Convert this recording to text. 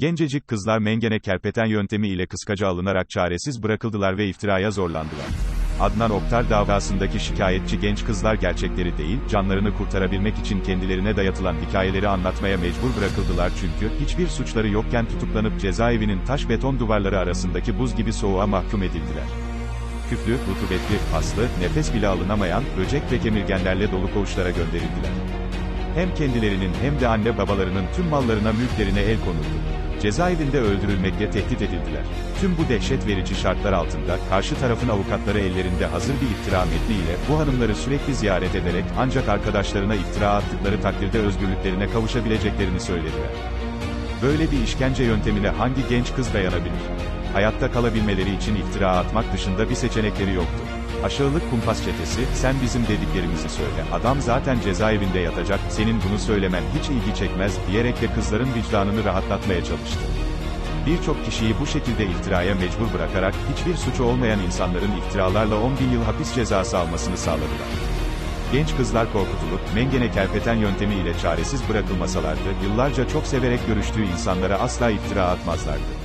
Gencecik kızlar mengene kerpeten yöntemi ile kıskaca alınarak çaresiz bırakıldılar ve iftiraya zorlandılar. Adnan Oktar davasındaki şikayetçi genç kızlar gerçekleri değil, canlarını kurtarabilmek için kendilerine dayatılan hikayeleri anlatmaya mecbur bırakıldılar çünkü, hiçbir suçları yokken tutuklanıp cezaevinin taş beton duvarları arasındaki buz gibi soğuğa mahkum edildiler. Küflü, rutubetli, paslı, nefes bile alınamayan, böcek ve kemirgenlerle dolu koğuşlara gönderildiler. Hem kendilerinin hem de anne babalarının tüm mallarına mülklerine el konuldu. Cezaevinde öldürülmekle tehdit edildiler. Tüm bu dehşet verici şartlar altında, karşı tarafın avukatları ellerinde hazır bir iftira metniyle, bu hanımları sürekli ziyaret ederek, ancak arkadaşlarına iftira attıkları takdirde özgürlüklerine kavuşabileceklerini söylediler. Böyle bir işkence yöntemine hangi genç kız dayanabilir? Hayatta kalabilmeleri için iftira atmak dışında bir seçenekleri yoktu. Aşağılık kumpas çetesi, sen bizim dediklerimizi söyle, adam zaten cezaevinde yatacak, senin bunu söylemen hiç ilgi çekmez, diyerek de kızların vicdanını rahatlatmaya çalıştı. Birçok kişiyi bu şekilde iftiraya mecbur bırakarak, hiçbir suçu olmayan insanların iftiralarla 10 bin yıl hapis cezası almasını sağladılar. Genç kızlar korkutulup, mengene kerpeten yöntemi ile çaresiz bırakılmasalardı, yıllarca çok severek görüştüğü insanlara asla iftira atmazlardı.